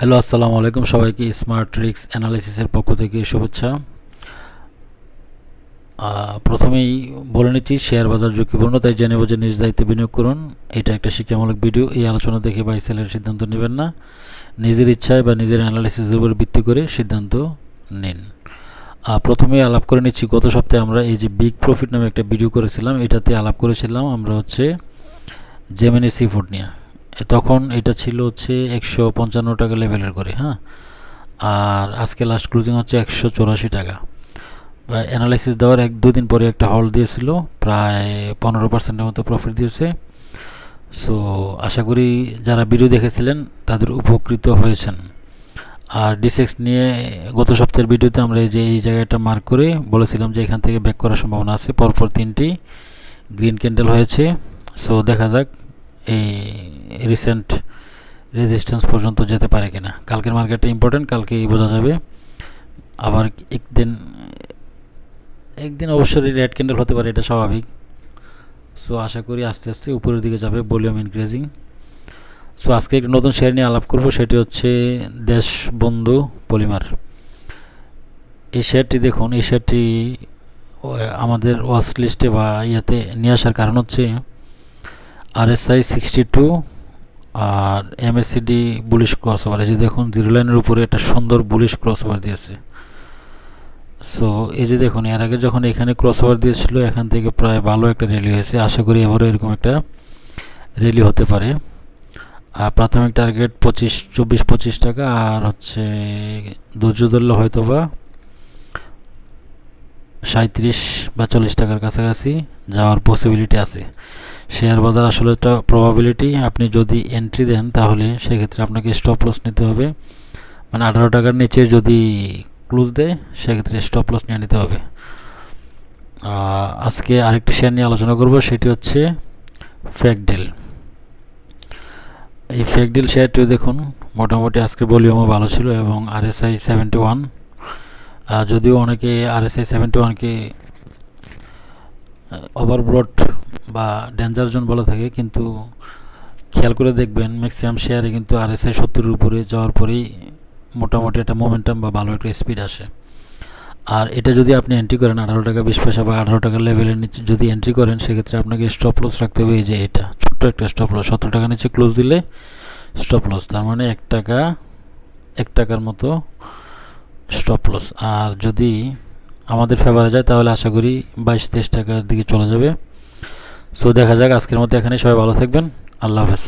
Hello আসসালামু আলাইকুম সবাইকে স্মার্ট ট্রিক্স অ্যানালিসিসের পক্ষ থেকে শুভেচ্ছা। প্রথমেই বলে নিচ্ছি, শেয়ার বাজার ঝুঁকিপূর্ণ, তাই জেনে বুঝে নিজ দায়িত্বে বিনিয়োগ করুন। এটা একটা শিক্ষামূলক ভিডিও, এই আলোচনা দেখে বাই সেলের সিদ্ধান্ত নেবেন না। নিজের ইচ্ছায় বা নিজের অ্যানালিসিসের উপর ভিত্তি করে সিদ্ধান্ত নিন। প্রথমেই আলাপ করে নিচ্ছি, গত সপ্তাহে আমরা এই যে বিগ প্রফিট নামে একটা ভিডিও করেছিলাম, এটাতে আলাপ করেছিলাম, আমরা হচ্ছে জেমিনি সি ফুড নিয়ে। তখন এটা ছিল হচ্ছে একশো পঞ্চান্ন টাকা লেভেলের করে হ্যাঁ? আর আজকে লাস্ট ক্লোজিং হচ্ছে একশো চৌরাশি টাকা। অ্যানালাইসিস দেওয়ার এক দুদিন পরে একটা হল দিয়েছিল, প্রায় পনেরো পার্সেন্টের মতো প্রফিট দিয়েছে। সো আশা করি যারা ভিডিও দেখেছিলেন তাদের উপকৃত হয়েছেন। আর ডিসেক্স নিয়ে গত সপ্তাহের ভিডিওতে আমরা এই যে, এই জায়গাটা মার্ক করে বলেছিলাম যে এখান থেকে ব্যাক করার সম্ভাবনা আছে। পরপর তিনটি গ্রিন ক্যান্ডেল হয়েছে। সো দেখা যাক এই রিসেন্ট রেজিস্ট্যান্স পর্যন্ত যেতে পারে কিনা? কালকের মার্কেটটা ইম্পর্টেন্ট কালকেই বোঝা যাবে। আবার একদিন একদিন অবশ্যই রেড ক্যান্ডেল হতে পারে, এটা স্বাভাবিক। সো আশা করি আস্তে আস্তে উপরের দিকে যাবে ভলিউম ইনক্রিজিং সো আজকে একটি নতুন শেয়ার নিয়ে আলাপ করব, সেটি হচ্ছে দেশবন্ধু পলিমার। এই শেয়ারটি দেখুন, এই শেয়ারটি আমাদের ওয়াচ লিস্টে বা ইয়াতে নিয়ে আসার কারণ হচ্ছে আরএসআই সিক্সটি টু আর এমএসসিডি বুলিশ ক্রস ওভার এই যে দেখুন জিরো লাইনের উপরে একটা সুন্দর বুলিশ ক্রস ওভার দিয়েছে। সো এই যে দেখুন, এর আগে যখন এখানে ক্রস ওভার দিয়েছিল, এখান থেকে প্রায় ভালো একটা র্যালি হয়েছে। আশা করি এবারও এরকম একটা র্যালি হতে পারে। আর প্রাথমিক টার্গেট পঁচিশ, চব্বিশ, পঁচিশ টাকা, আর হচ্ছে ধৈর্য ধরলে হয়তো বা সাঁত্রিশ বা চল্লিশ টাকার কাছাকাছি যাওয়ার পসিবিলিটি আছে। শেয়ার বাজার আসলে একটা প্রবাবিলিটি আপনি যদি এন্ট্রি দেন তাহলে সেক্ষেত্রে আপনাকে স্টপ লস নিতে হবে। মানে আঠারো টাকার নিচে যদি ক্লোজ দেয়, সেক্ষেত্রে স্টপ লস নিয়ে নিতে হবে। আজকে আরেকটি শেয়ার নিয়ে আলোচনা করব, সেটি হচ্ছে ফ্যাকডিল এই ফ্যাকডিল শেয়ারটিও দেখুন, মোটামুটি আজকে ভলিউমও ভালো ছিল এবং আরএসআই সেভেন্টি ওয়ান যদিও অনেকে আরএসআই সেভেন্টি ওয়ানকে ওভারব্রড বা ডেঞ্জার জোন বলা থাকে, কিন্তু খেয়াল করে দেখবেন ম্যাক্সিমাম শেয়ারে কিন্তু আর আরএসআই সত্তরের উপরে যাওয়ার পরেই মোটামুটি একটা মোমেন্টাম বা ভালো একটা স্পিড আসে। আর এটা যদি আপনি এন্ট্রি করেন আঠারো টাকা বিশ পয়সা বা আঠারো টাকার লেভেলের নিচে যদি এন্ট্রি করেন, সেক্ষেত্রে আপনাকে স্টপ লস রাখতে হবে, এই যে এটা, ছোট্ট একটা স্টপ লস সতেরো টাকা নিচে ক্লোজ দিলে স্টপ লস তার মানে এক টাকা, এক টাকার মতো স্টপ লস আর যদি আমাদের ফেভারে যায়, তাহলে আশা করি বাইশ তেইশ টাকার দিকে চলে যাবে। সো দেখা যাক আজকের মধ্যে এখানে সবাই ভালো থাকবেন। আল্লাহ হাফেজ।